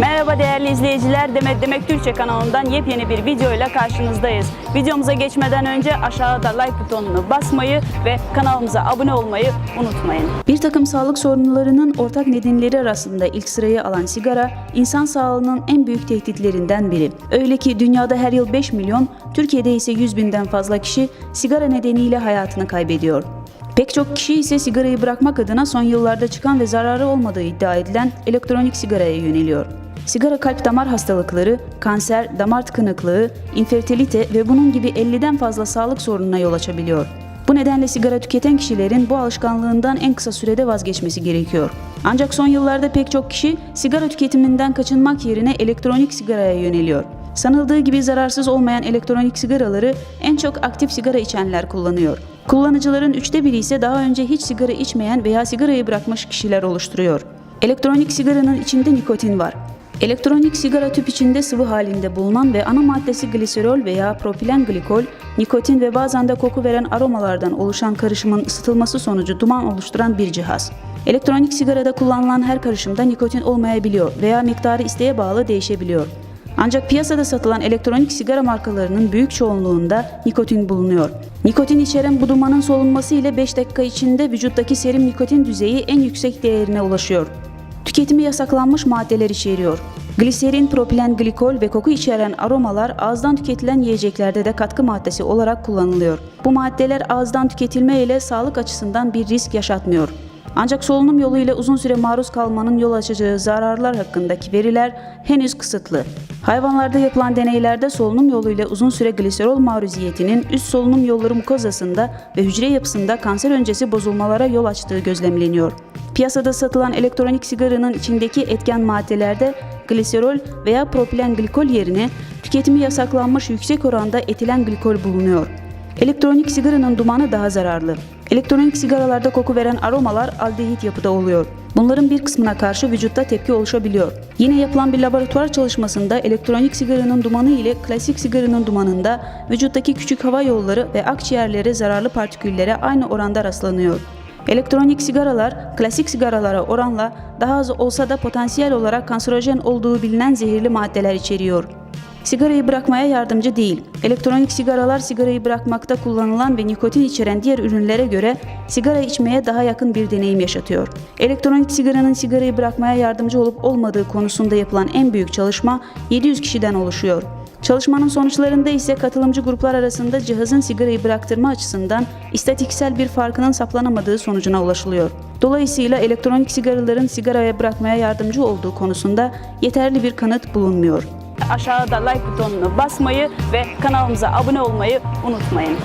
Merhaba değerli izleyiciler. Demet Demek Türkçe kanalından yepyeni bir videoyla karşınızdayız. Videomuza geçmeden önce aşağıda like butonunu basmayı ve kanalımıza abone olmayı unutmayın. Bir takım sağlık sorunlarının ortak nedenleri arasında ilk sırayı alan sigara, insan sağlığının en büyük tehditlerinden biri. Öyle ki dünyada her yıl 5 milyon, Türkiye'de ise 100 binden fazla kişi sigara nedeniyle hayatını kaybediyor. Pek çok kişi ise sigarayı bırakmak adına son yıllarda çıkan ve zararı olmadığı iddia edilen elektronik sigaraya yöneliyor. Sigara kalp damar hastalıkları, kanser, damar tıkanıklığı, infertilite ve bunun gibi 50'den fazla sağlık sorununa yol açabiliyor. Bu nedenle sigara tüketen kişilerin bu alışkanlığından en kısa sürede vazgeçmesi gerekiyor. Ancak son yıllarda pek çok kişi sigara tüketiminden kaçınmak yerine elektronik sigaraya yöneliyor. Sanıldığı gibi zararsız olmayan elektronik sigaraları en çok aktif sigara içenler kullanıyor. Kullanıcıların üçte biri ise daha önce hiç sigara içmeyen veya sigarayı bırakmış kişiler oluşturuyor. Elektronik sigaranın içinde nikotin var. Elektronik sigara tüp içinde sıvı halinde bulunan ve ana maddesi gliserol veya propilen glikol, nikotin ve bazen de koku veren aromalardan oluşan karışımın ısıtılması sonucu duman oluşturan bir cihaz. Elektronik sigarada kullanılan her karışımda nikotin olmayabiliyor veya miktarı isteğe bağlı değişebiliyor. Ancak piyasada satılan elektronik sigara markalarının büyük çoğunluğunda nikotin bulunuyor. Nikotin içeren bu dumanın solunması ile 5 dakika içinde vücuttaki serum nikotin düzeyi en yüksek değerine ulaşıyor. Tüketimi yasaklanmış maddeler içeriyor. Gliserin, propilen glikol ve koku içeren aromalar ağızdan tüketilen yiyeceklerde de katkı maddesi olarak kullanılıyor. Bu maddeler ağızdan tüketilme ile sağlık açısından bir risk yaşatmıyor. Ancak solunum yoluyla uzun süre maruz kalmanın yol açacağı zararlar hakkındaki veriler henüz kısıtlı. Hayvanlarda yapılan deneylerde solunum yoluyla uzun süre gliserol maruziyetinin üst solunum yolları mukozasında ve hücre yapısında kanser öncesi bozulmalara yol açtığı gözlemleniyor. Piyasada satılan elektronik sigaranın içindeki etken maddelerde gliserol veya propilen glikol yerine tüketimi yasaklanmış yüksek oranda etilen glikol bulunuyor. Elektronik sigaranın dumanı daha zararlı. Elektronik sigaralarda koku veren aromalar aldehit yapıda oluyor. Bunların bir kısmına karşı vücutta tepki oluşabiliyor. Yine yapılan bir laboratuvar çalışmasında elektronik sigaranın dumanı ile klasik sigaranın dumanında vücuttaki küçük hava yolları ve akciğerlere zararlı partiküllere aynı oranda rastlanıyor. Elektronik sigaralar klasik sigaralara oranla daha az olsa da potansiyel olarak kanserojen olduğu bilinen zehirli maddeler içeriyor. Sigarayı bırakmaya yardımcı değil. Elektronik sigaralar sigarayı bırakmakta kullanılan ve nikotin içeren diğer ürünlere göre sigara içmeye daha yakın bir deneyim yaşatıyor. Elektronik sigaranın sigarayı bırakmaya yardımcı olup olmadığı konusunda yapılan en büyük çalışma 700 kişiden oluşuyor. Çalışmanın sonuçlarında ise katılımcı gruplar arasında cihazın sigarayı bıraktırma açısından istatiksel bir farkının saplanamadığı sonucuna ulaşılıyor. Dolayısıyla elektronik sigaraların sigaraya bırakmaya yardımcı olduğu konusunda yeterli bir kanıt bulunmuyor. Aşağıda like butonuna basmayı ve kanalımıza abone olmayı unutmayın.